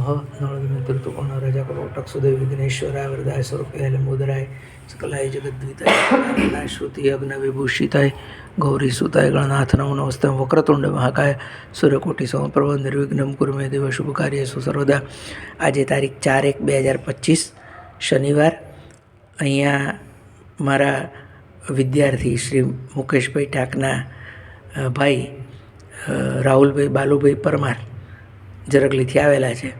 નળદમિત્રતુકોણ રજાકરોટક સુદેવ વિઘ્નેશ્વરાય વરદાય સ્વરૂપે લંબોદરાય સકલાય જગદ્વિતાય શ્રુતિ અગ્ન વિભૂષિતાય ગૌરી સુતાય ગણનાથ નમો ನಮಸ್ತೆ વક્રતુંડ મહાકાય સૂર્યકોટી સમપ્રભ નિર્વિઘ્નમ કુરમે, દેવ શુભ કાર્યેષુ સર્વદા આજે તારીખ ચાર એક બે હજાર પચીસ, શનિવાર. અહીંયા મારા વિદ્યાર્થી શ્રી મુકેશભાઈ ટાકના ભાઈ રાહુલભાઈ, બાલુભાઈ પરમાર જરગલીથી આવેલા છે.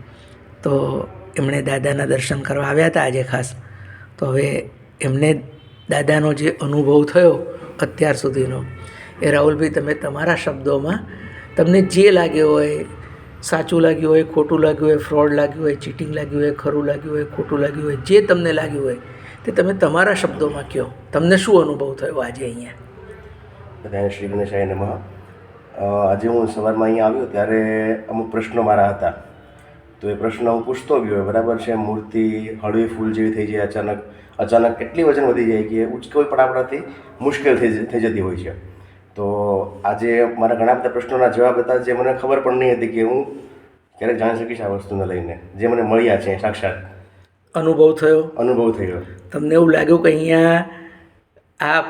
તો એમણે દાદાના દર્શન કરવા આવ્યા હતા આજે ખાસ. તો હવે એમને દાદાનો જે અનુભવ થયો અત્યાર સુધીનો, એ રાહુલભાઈ તમે તમારા શબ્દોમાં તમને જે લાગ્યો હોય, સાચું લાગ્યું હોય, ખોટું લાગ્યું હોય, ફ્રોડ લાગ્યું હોય, ચીટિંગ લાગ્યું હોય, ખરું લાગ્યું હોય, ખોટું લાગ્યું હોય, જે તમને લાગ્યું હોય, તે તમે તમારા શબ્દોમાં કહો. તમને શું અનુભવ થયો આજે અહીંયા? બધાને શ્રી ગણેશાય નમઃ. આજે હું સવારમાં અહીંયા આવ્યો ત્યારે અમુક પ્રશ્નો મારા હતા. તો એ પ્રશ્ન હું પૂછતો ગયો બરાબર છે? મૂર્તિ હળવી ફૂલ જેવી થઈ જાય અચાનક. અચાનક એટલી વજન વધી જાય કે ઉચકવી પણ આપણાથી મુશ્કેલ થઈ થઈ જતી હોય છે. તો આજે મારા ઘણા બધા પ્રશ્નોના જવાબ હતા જે મને ખબર પણ નહીં હતી કે હું ક્યારેક જાણી શકીશ આ વસ્તુને લઈને. જે મને મળ્યા છે સાક્ષાત. અનુભવ થયો? અનુભવ થયો. તમને એવું લાગ્યું કે અહીંયા આ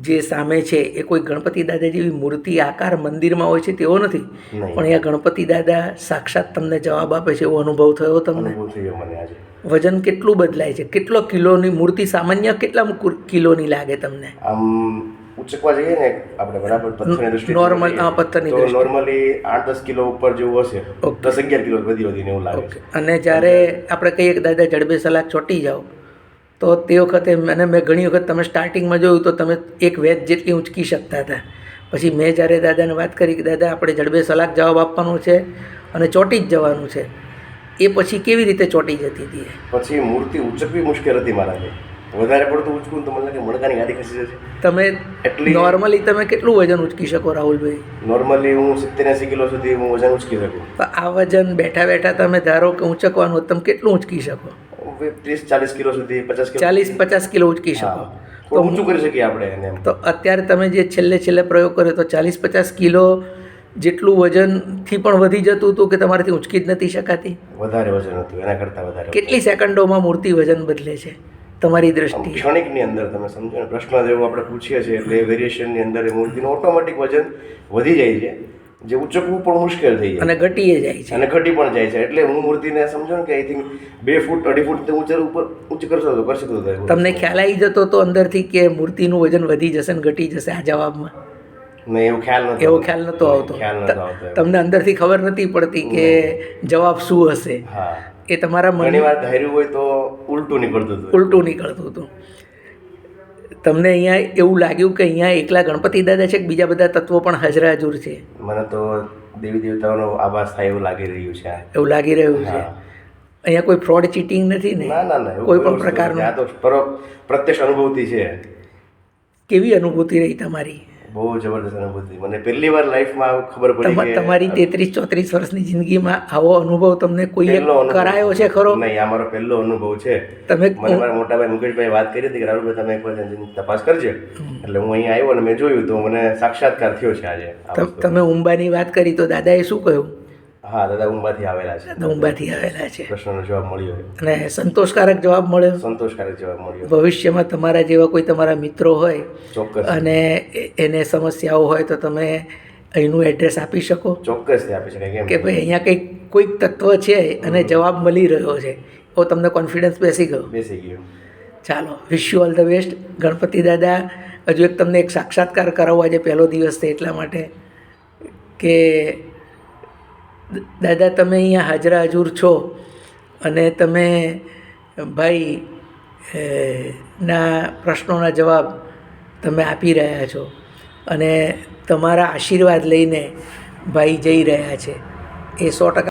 જે સામે છે એ કોઈ ગણપતિ દાદા જેવી મૂર્તિ આકાર મંદિરમાં હોય છે તેવો નથી. પણ અહીંયા ગણપતિ દાદા સાક્ષાત તમને જવાબ આપે છે એવો અનુભવ થયો તમને? વજન કેટલું બદલાય છે? કેટલો કિલોની મૂર્તિ સામાન્ય કેટલા કિલોની લાગે તમને? આમ ઉચકવા જઈએ ને આપણે બરાબર પથ્થરની દ્રષ્ટિએ નોર્મલ હા, પથ્થરની તો નોર્મલી આઠ દસ કિલો ઉપર જેવું હશે. દસ અગિયાર કિલો વધી વધીને એવું લાગે અને જ્યારે આપણે કહીએ કે દાદા જડબે સલાક ચોટી જાઓ તો તે વખતે મને મેં ઘણી વખત તમે સ્ટાર્ટિંગમાં જોયું તો તમે એક વેચ જેટલી ઊંચકી શકતા હતા. પછી મેં જ્યારે દાદાને વાત કરી કે દાદા આપણે જડબે સલાક જવાબ આપવાનો છે અને ચોટી જ જવાનું છે. એ પછી કેવી રીતે ચોટી જતી હતી એ? પછી મૂર્તિ ઉચકવી મુશ્કેલ હતી મારાથી. વધારે પડતું ઉચકું તો મને લાગે મણકાની ગાડી ખસી જશે. તમે એટલી- નોર્મલી તમે કેટલું વજન ઉચકી શકો રાહુલભાઈ? નોર્મલી હું સિત્તેર એસી કિલો સુધી હું વજન ઉચકી શકું. તો આ વજન બેઠા બેઠા તમે ધારો કે ઊંચકવાનું હોય તમે કેટલું ઊંચકી શકો? ત્રીસ ચાલીસ કિલો સુધી પચાસ કિલો ચાલીસ પચાસ કિલો ઉચકી શકો. તો ઊંચું કરી શકીએ આપણે એને તો અત્યારે તમે જે છેલ્લે છેલ્લે પ્રયોગ કર્યો તો ચાલીસ પચાસ કિલો જેટલું વજનથી પણ વધી જતું હતું કે તમારાથી ઊંચકી જ નથી શકાતી? વધારે વજન હતું એના કરતાં વધારે કેટલી સેકન્ડોમાં મૂર્તિ વજન બદલે છે તમારી દ્રષ્ટિ ક્ષણિકની અંદર તમે સમજો ને પ્રશ્ન જેવું આપણે પૂછીએ છીએ એટલે વેરિએશનની અંદર એ મૂર્તિનું ઓટોમેટિક વજન વધી જાય છે. જે ઉચકવું પણ મુશ્કેલ થઈ જાય. અને ઘટીએ જાય છે. અને ઘટી પણ જાય છે. એટલે હું મૂર્તિને સમજો ને કે આઈ થિંક બે ફૂટ અઢી ફૂટ તે ઊંચે ઉપર ઊંચ કરશો તો કરશે તો તમને ખ્યાલ આવી જતો તો અંદરથી કે મૂર્તિનું વજન વધી જશે ને ઘટી જશે આ જવાબમાં? નહીં એવો ખ્યાલ નતો એવો ખ્યાલ નતો આવતો. તમને અંદરથી ખબર નથી પડતી કે જવાબ શું હશે. એ તમારા ઘણી વાર ધાર્યું હોય તો ઉલટું નીકળતું હતું. ઉલટું નીકળતું હતું. તમને અહીંયા એવું લાગ્યું કે અહીંયા એકલા ગણપતિ દાદા છે કે બીજા બધા તત્વો પણ હાજરા હજુર છે? મને તો દેવી દેવતાઓનો આભાસ થાય એવું લાગી રહ્યું છે. એવું લાગી રહ્યું છે? અહીંયા કોઈ ફ્રોડ ચીટિંગ નથી ને? ના ના ના કોઈ પણ પ્રકારનું? આ તો પ્રત્યક્ષ અનુભૂતિ છે. કેવી અનુભૂતિ રહી તમારી? બહુ જબરદસ્ત અનુભૂતિ મને પહેલી વાર લાઈફમાં ખબર પડી તમારી તેત્રીસ ચોત્રીસ વર્ષની જિંદગીમાં આવો અનુભવ તમને કોઈએ. કરાયો છે ખરો? નહીં આ મારો પહેલો અનુભવ છે. તમે મને મારા મોટાભાઈ મુકેશભાઈ વાત કરી હતી કે રાહુલભાઈ તમે એકવાર એની તપાસ કરજો. એટલે હું અહીંયા આવ્યો અને મેં જોયું તો મને સાક્ષાત્કાર થયો છે આજે તમ- તમે ઉંબાની વાત કરી તો દાદાએ શું કહ્યું? હા દાદા ઊંઘમાંથી આવેલા છે. ઉંબાથી આવેલા છે. પ્રશ્નનો જવાબ મળ્યો. અને સંતોષકારક જવાબ મળ્યો? સંતોષકારક જવાબ મળ્યો. ભવિષ્યમાં તમારા જેવા કોઈ તમારા મિત્રો હોય ચોક્કસ. અને એને સમસ્યાઓ હોય તો તમે અહીંનું એડ્રેસ આપી શકો. ચોક્કસથી આપી શકાય કે ભાઈ અહીંયા કંઈક કોઈક તત્વ છે અને જવાબ મળી રહ્યો છે. એવો તમને કોન્ફિડન્સ બેસી ગયો? બેસી ગયો. ચાલો wish you all the best Ganpati દાદા હજુ એક તમને એક સાક્ષાત્કાર કરાવવા આજે પહેલો દિવસ છે એટલા માટે કે દાદા, તમે અહીંયા હાજરા હજૂર છો અને તમે, ભાઈ ના પ્રશ્નોના જવાબ તમે આપી રહ્યા છો અને તમારા આશીર્વાદ લઈને ભાઈ જઈ રહ્યા છે. એ સો ટકા